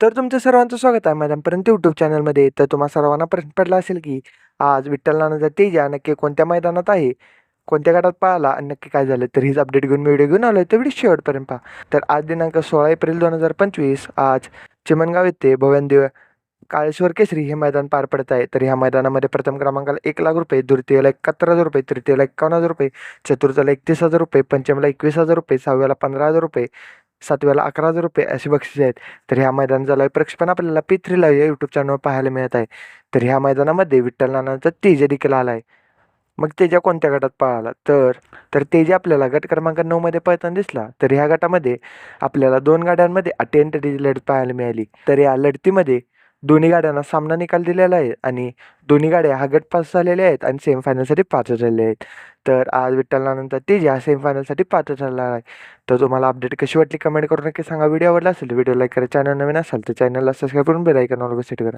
तर तुमचं सर्वांचं स्वागत आहे मैदानपर्यंत यूट्यूब चॅनलमध्ये तर तुम्हा सर्वांना प्रश्न पडला असेल की आज विठ्ठल नानाचा तेजा नक्की कोणत्या मैदानात आहे? कोणत्या गटात पाहिला? आणि नक्की काय झालं? तर हीच अपडेट घेऊन मी व्हिडिओ घेऊन आलो तर व्हिडिओ शेवटपर्यंत पहा. तर आज दिनांक सोळा एप्रिल दोन हजार पंचवीस आज चिमणगाव येथे भवनदेव काळेश्वर केसरी हे मैदान पार पडत आहे. तर ह्या मैदानामध्ये प्रथम क्रमांकाला एक लाख रुपये द्वितीयला एकाहत्तर हजार रुपये तृतीयला एकावन्न हजार रुपये चतुर्थला एकतीस हजार रुपये पंचमला एकवीस हजार रुपये सहाव्याला पंधरा हजार रुपये सातव्याला अकरा हजार रुपये अशी बक्षिसे आहेत. तर ह्या मैदानाचा लाईव्ह प्रक्षेपण आपल्याला पी थ्रीला या यूट्यूब चॅनलवर पाहायला मिळत आहे. तर ह्या मैदानामध्ये विठ्ठल नानांचा तेजा देखील आला आहे मग तेजा कोणत्या गटात पळाला? तर तर तेजा आपल्याला गट क्रमांक नऊमध्ये पळताना दिसला. तर ह्या गटामध्ये आपल्याला दोन गाड्यांमध्ये अटेंट लढत पाहायला मिळाली. तर या लढतीमध्ये दोन्ही गाड्यांना सामना निकाल दिलेला आहे आणि दोन्ही गाड्या हा गट पास झालेल्या आहेत आणि सेमीफायनलसाठी पात्र झालेले आहेत. तर आज विठ्ठल नानंतर तेजा सेमीफायनलसाठी पात्र झालेला आहे. तर तुम्हाला अपडेट कशी वाटली कमेंट करून नक्की सांगा. व्हिडिओ आवडला असेल व्हिडिओ लाईक करा. चॅनल नवीन असेल तर चॅनलला सबस्क्राईब करून बेल आयकॉन सेट करा.